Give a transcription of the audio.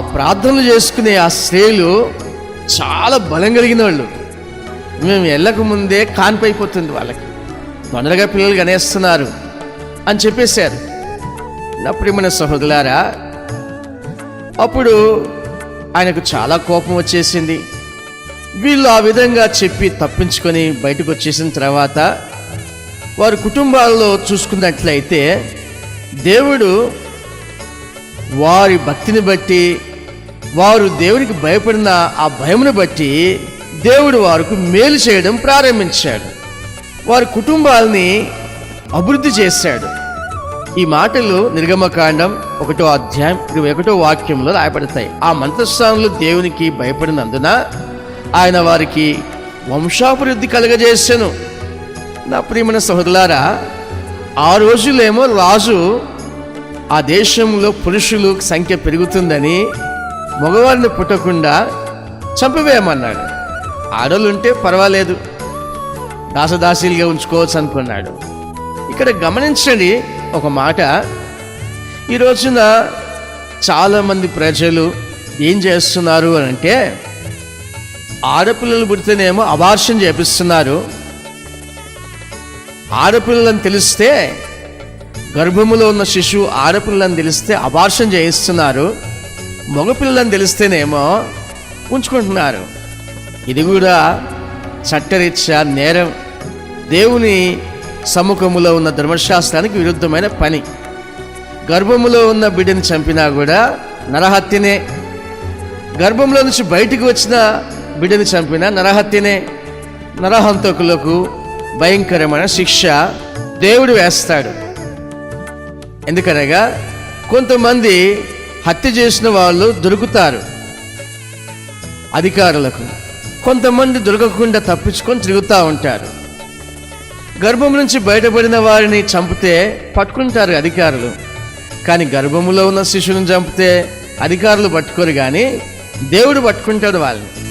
ప్రార్థనలు చేసుకునే ఆ స్త్రీలు చాలా బలం కలిగిన వాళ్ళు. మేము వెళ్ళక ముందే కాన్పైపోతుంది వాళ్ళకి. తొందరగా పిల్లలు గనేస్తున్నారు అని చెప్పేశారు. నా ప్రియమైన సహోదరులారా అప్పుడు ఆయనకు చాలా కోపం వచ్చేసింది. వీళ్ళు ఆ విధంగా చెప్పి తప్పించుకొని బయటకు వచ్చేసిన తర్వాత వారి కుటుంబాల్లో చూసుకున్నట్లయితే దేవుడు వారి భక్తిని బట్టి వారు దేవునికి భయపడిన ఆ భయమును బట్టి దేవుడు వారికి మేలు చేయడం ప్రారంభించాడు. వారి కుటుంబాలని అభివృద్ధి చేశాడు. ఈ మాటలు నిర్గమకాండం ఒకటో అధ్యాయం ఇరవై ఒకటో వాక్యంలో రాయబడతాయి. ఆ మంత్రస్థానంలో దేవునికి భయపడినందున ఆయన వారికి వంశాభివృద్ధి కలగజేశాను నా ప్రియమైన సహోదరులారా ఆ రోజులేమో రాజు ఆ దేశంలో పురుషులు సంఖ్య పెరుగుతుందని మగవారిని పుట్టకుండా చంపివేయమన్నాడు. ఆడోళ్ళు ఉంటే పర్వాలేదు. దాసదాసీలుగా ఉంచుకోవచ్చు అనుకున్నాడు. ఇక్కడ గమనించండి ఒక మాట. ఈ రోజున చాలామంది ప్రజలు ఏం చేస్తున్నారు అని అంటే ఆడపిల్లలు పుడితేనేమో అబార్షన్ చేపిస్తున్నారు. ఆడపిల్లలను తెలిస్తే గర్భములో ఉన్న శిశువు ఆడపిల్లని తెలిస్తే అబార్షన్ చేయిస్తున్నారు. మగపిల్లని తెలిస్తేనేమో ఉంచుకుంటున్నారు. ఇది కూడా చట్టరీత్యా నేరం. దేవుని సముఖములో ఉన్న ధర్మశాస్త్రానికి విరుద్ధమైన పని. గర్భములో ఉన్న బిడ్డని చంపినా కూడా నరహత్యనే. గర్భంలో నుంచి బయటికి వచ్చిన బిడ్డని చంపిన నరహత్యనే. నరహంతకులకు భయంకరమైన శిక్ష దేవుడు వేస్తాడు. ఎందుకనగా కొంతమంది హత్య చేసిన వాళ్ళు దొరుకుతారు అధికారులకు. కొంతమంది దొరకకుండా తప్పించుకొని తిరుగుతూ ఉంటారు. గర్భం నుంచి బయటపడిన వారిని చంపితే పట్టుకుంటారు అధికారులు. కానీ గర్భములో ఉన్న శిశువుని చంపితే అధికారులు పట్టుకోరు కానీ దేవుడు పట్టుకుంటాడు వాళ్ళని.